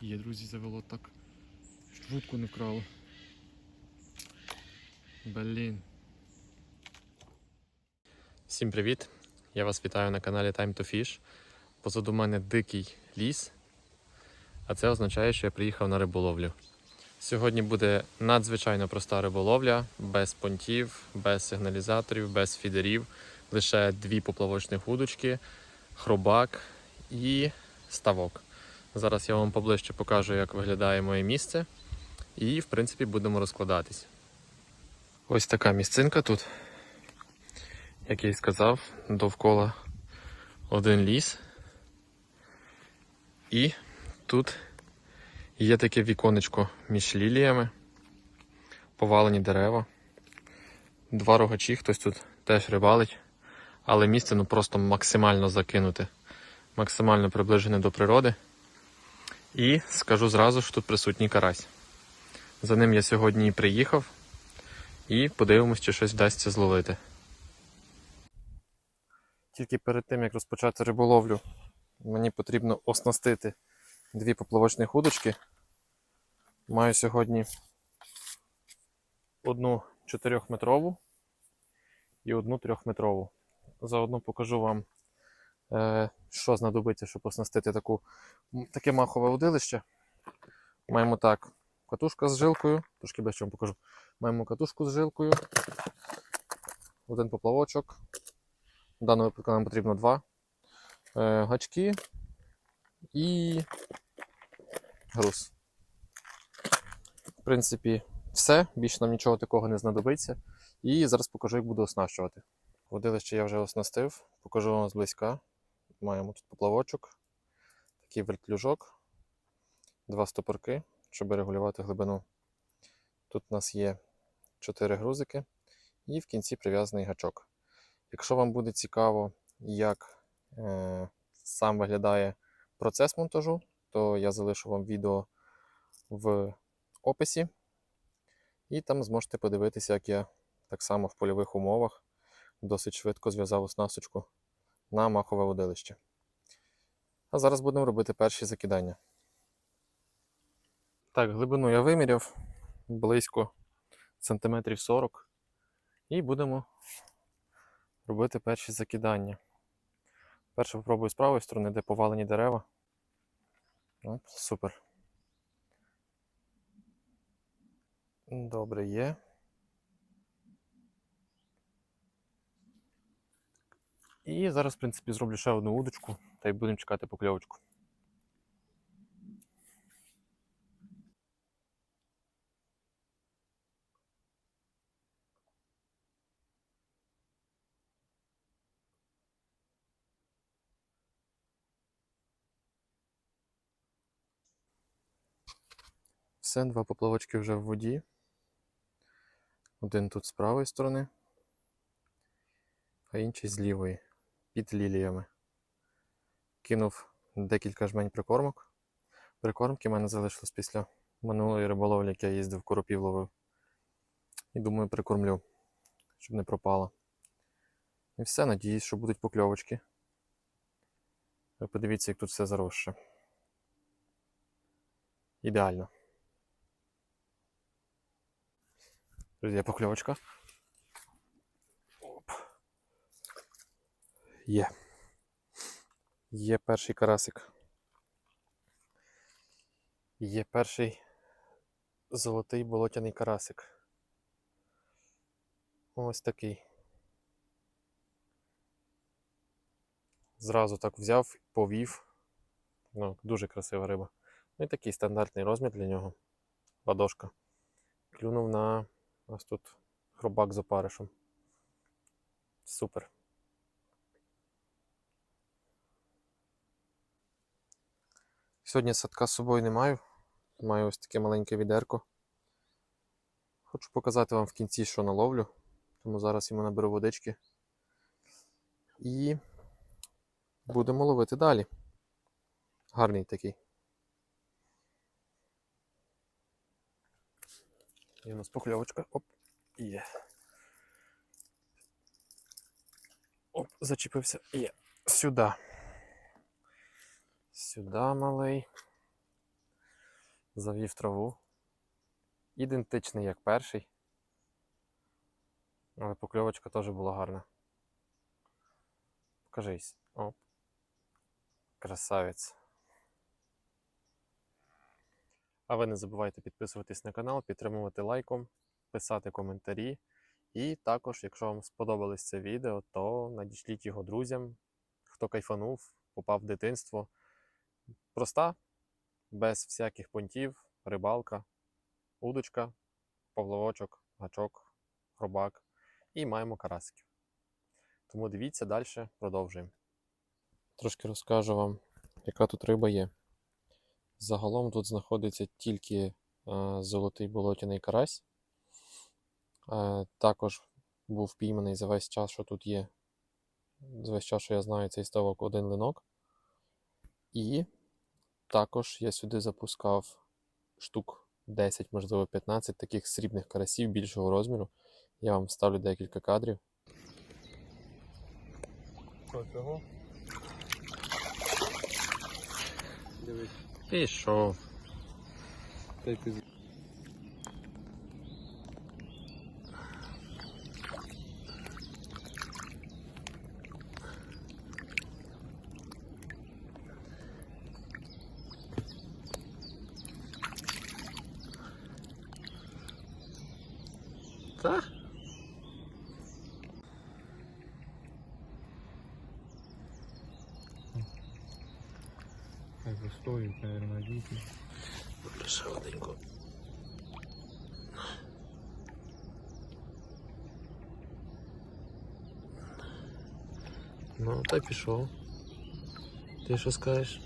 Є, друзі, завело так. Щоб Вудку не вкрало. Блін. Всім привіт! Я вас вітаю на каналі Time to Fish. Позаду мене дикий ліс, а це означає, що я приїхав на риболовлю. Сьогодні буде надзвичайно проста риболовля, без понтів, без сигналізаторів, без фідерів, лише дві поплавочних удочки, хробак і ставок. Зараз я вам поближче покажу, як виглядає моє місце, і, в принципі, будемо розкладатись. Ось така місцинка тут. Як я і сказав, довкола один ліс. І тут є таке віконечко між ліліями, повалені дерева, два рогачі, хтось тут теж рибалить, але місце ну просто максимально закинуте, максимально приближене до природи. І скажу зразу, що тут присутній карась. За ним я сьогодні і приїхав, і подивимось, чи щось вдасться зловити. Тільки перед тим, як розпочати риболовлю, мені потрібно оснастити дві поплавочні удочки. Маю сьогодні одну 4-метрову і одну 3-метрову. Заодно покажу вам, що знадобиться, щоб оснастити таку, таке махове удилище. Маємо так, катушка з жилкою, трошки ближче вам покажу. Маємо катушку з жилкою, один поплавочок. В даному випадку нам потрібно два е, гачки і груз. В принципі, все. Більше нам нічого такого не знадобиться. І зараз покажу, як буду оснащувати. Водилище я вже оснастив, покажу вам зблизька. Маємо тут поплавочок, такий вертлюжок, два стопорки, щоб регулювати глибину. Тут у нас є 4 грузики і в кінці прив'язаний гачок. Якщо вам буде цікаво, як е, сам виглядає процес монтажу, то я залишу вам відео в описі, і там зможете подивитися, як я так само в польових умовах досить швидко зв'язав оснасточку на махове водилище. А зараз будемо робити перші закидання. Так, глибину я виміряв близько сантиметрів 40 і будемо робити перші закидання. Перше попробую з правої сторони, де повалені дерева. Оп, супер. Добре є. І зараз, в принципі, зроблю ще одну удочку та й будемо чекати покльовочку. Все, два поплавочки вже в воді. Один тут з правої сторони, а інший з лівої, під ліліями. Кинув декілька жмень прикормок. Прикормки в мене залишилось після минулої риболовлі, як я їздив, коропів ловив. І думаю, прикормлю, щоб не пропало. І все, надіюсь, що будуть покльовочки. Ви подивіться, як тут все заросше. Ідеально. Друзі, покльовочка. Є. Є перший карасик. Є перший золотий болотяний карасик. Ось такий. Зразу так взяв, повів. Ну, дуже красива риба. Ну і такий стандартний розмір для нього. Ладошка. Клюнув на Ось тут хробак з опаришем. Супер. Сьогодні садка з собою не маю. Маю ось таке маленьке відерко. Хочу показати вам в кінці, що наловлю. Тому зараз йому наберу водички. І будемо ловити далі. Гарний такий. І у нас покльовочка. Оп, є. Оп, зачепився. Є. Сюди. Сюди, малий. Завів траву. Ідентичний, як перший. Але покльовочка теж була гарна. Покажись. Оп. Красавець. А ви не забувайте підписуватись на канал, підтримувати лайком, писати коментарі. І також, якщо вам сподобалось це відео, то надішліть його друзям, хто кайфанув, попав в дитинство. Проста, без всяких понтів, рибалка, удочка, павловочок, гачок, хробак і маємо карасиків. Тому дивіться далі, продовжуємо. Трошки розкажу вам, яка тут риба є. Загалом тут знаходиться тільки е, золотий болотяний карась. Е, також був пійманий за весь час, що тут є. За весь час, що я знаю, цей ставок один линок. І також я сюди запускав штук 10, можливо 15 таких срібних карасів більшого розміру. Я вам ставлю декілька кадрів. Що цього? Дивись. Пішов. Та й ти з- Та? Хай би стоїть, наверное, діти. Ще оденько. Ну, та й пішов. Ти що скажеш?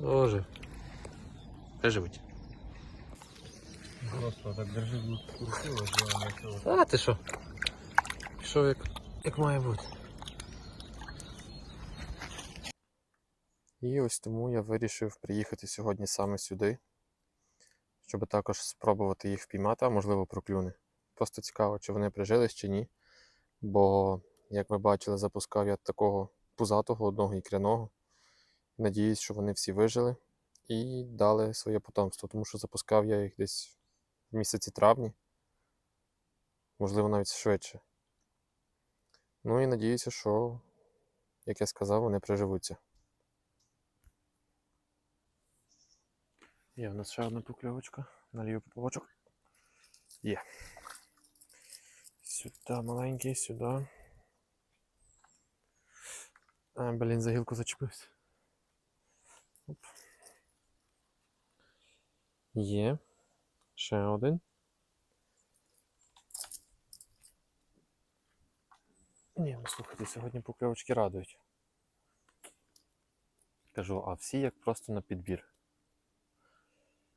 Боже. Хай живуть. Просто так держи в сделаем. А ти що? Пішов як, як має бути. І ось тому я вирішив приїхати сьогодні саме сюди, щоб також спробувати їх впіймати, а можливо проклюне. Просто цікаво, чи вони прижились чи ні. Бо, як ви бачили, запускав я такого пузатого, одного ікряного. Надіюсь, що вони всі вижили і дали своє потомство, тому що запускав я їх десь в місяці травні, можливо, навіть швидше. Ну і надіюся, що, як я сказав, вони приживуться. Є в нас ще одна покльовочка. Налію поплавочок. Є. Сюди маленький, сюди. А, блін, за гілку зачепився. Оп. Є. Ще один. Ні, ну слухайте, сьогодні покльовочки радують. Кажу, а всі як просто на підбір.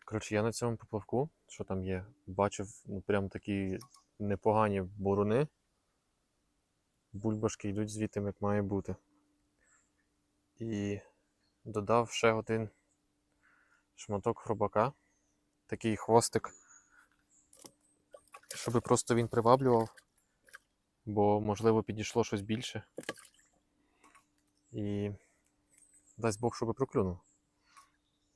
Коротше, я на цьому поплавку, що там є, бачив ну, прям такі непогані буруни. Бульбашки йдуть звідти, як має бути. І додав ще один шматок хробака, такий хвостик, щоб просто він приваблював, бо, можливо, підійшло щось більше. І дасть Бог, щоб проклюнув.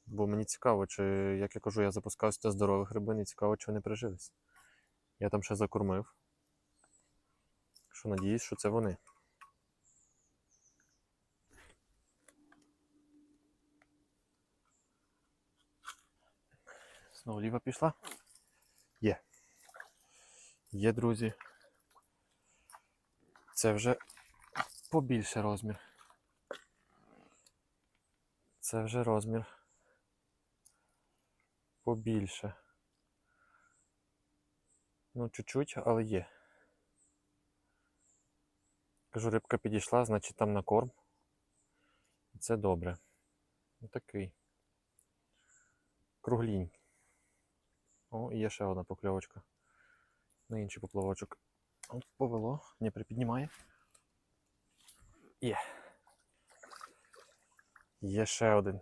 Бо мені цікаво, чи, як я кажу, я запускав сюди здорових рибин і цікаво, чи вони прижились. Я там ще закормив. Що надіюсь, що це вони. Знову ліва пішла. Є. Є, друзі. Це вже побільше розмір. Це вже розмір побільше. Ну, чуть-чуть, але є. Кажу, рибка підійшла, значить там на корм. Це добре. Такий. Круглінь. О, і є ще одна покльовочка. На інший поплавочок. От повело, не припіднімає. Є. Є ще один.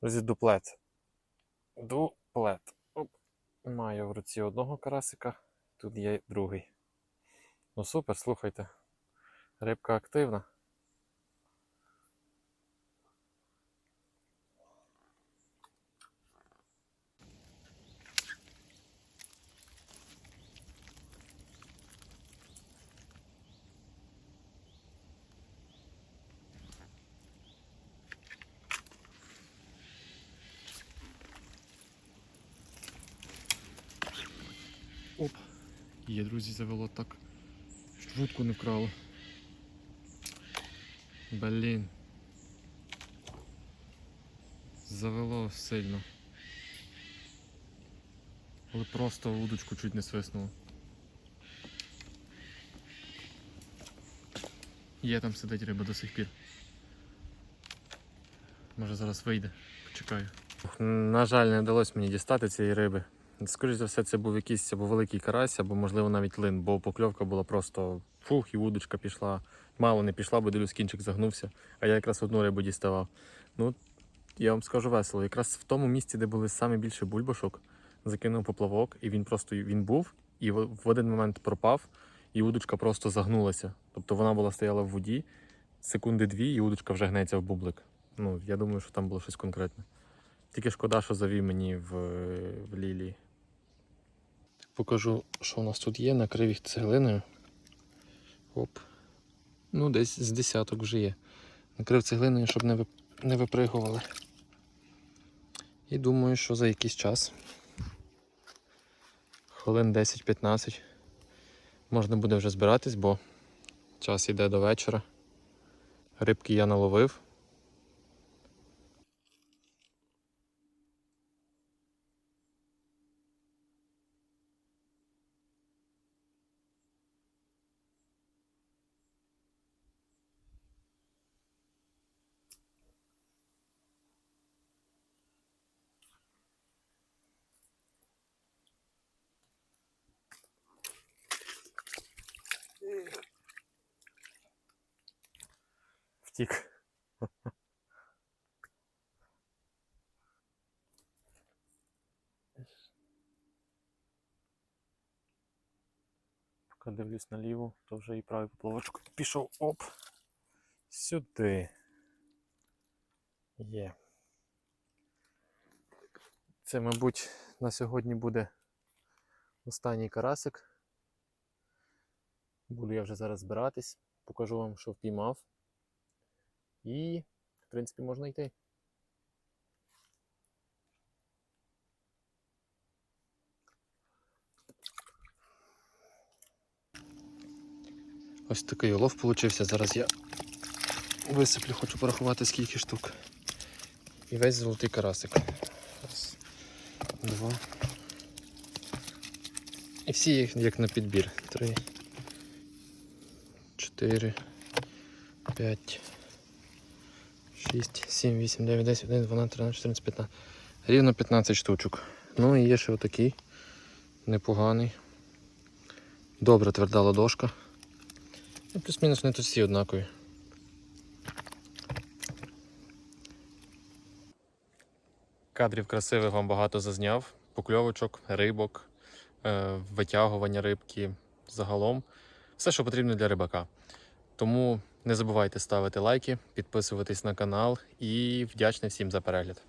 Друзі, дуплет. Дуплет. Оп. Маю в руці одного карасика, тут є другий. Ну супер, слухайте. Рибка активна. Є, друзі, завело так. Вудку не вкрало. Блін. Завело сильно. Але просто вудочку чуть не свиснуло. Є там сидить риба до сих пір. Може зараз вийде. Почекаю. На жаль, не вдалося мені дістати цієї риби. Скоріше за все, це був якийсь або великий карась, або, можливо, навіть лин, бо покльовка була просто фух, і вудочка пішла. Мало не пішла, бо дивлюсь, кінчик загнувся, а я якраз одну рибу діставав. Ну, я вам скажу весело. Якраз в тому місці, де були саме більше бульбашок, закинув поплавок, і він просто він був, і в один момент пропав, і удочка просто загнулася. Тобто вона була стояла в воді, секунди дві, і удочка вже гнеться в бублик. Ну, я думаю, що там було щось конкретне. Тільки шкода, що завів мені в, в лілії. Покажу, що у нас тут є. Накрив їх цеглиною. Оп. Ну, десь з десяток вже є. Накрив цеглиною, щоб не, не випригували. І думаю, що за якийсь час. Хвилин 10-15. Можна буде вже збиратись, бо час йде до вечора. Рибки я наловив. Втік. Поки дивлюсь наліво, то вже і правий поплавочок пішов. Оп. Сюди. Є. Це, мабуть, на сьогодні буде останній карасик. Буду я вже зараз збиратись, покажу вам, що впіймав. І, в принципі, можна йти. Ось такий улов получився. Зараз я висиплю, хочу порахувати скільки штук. І весь золотий карасик. Раз, два. І всі їх як на підбір. Три. Чотири. П'ять. 6, 7, 8, 9, 10, 11, 12, 13, 14, 15. Рівно 15 штучок. Ну і є ще отакий. Непоганий. Добре тверда ладошка. Ну, плюс-мінус вони тут всі однакові. Кадрів красивих вам багато зазняв. Покльовочок, рибок, е, витягування рибки загалом. Все, що потрібно для рибака. Тому не забувайте ставити лайки, підписуватись на канал і вдячний всім за перегляд.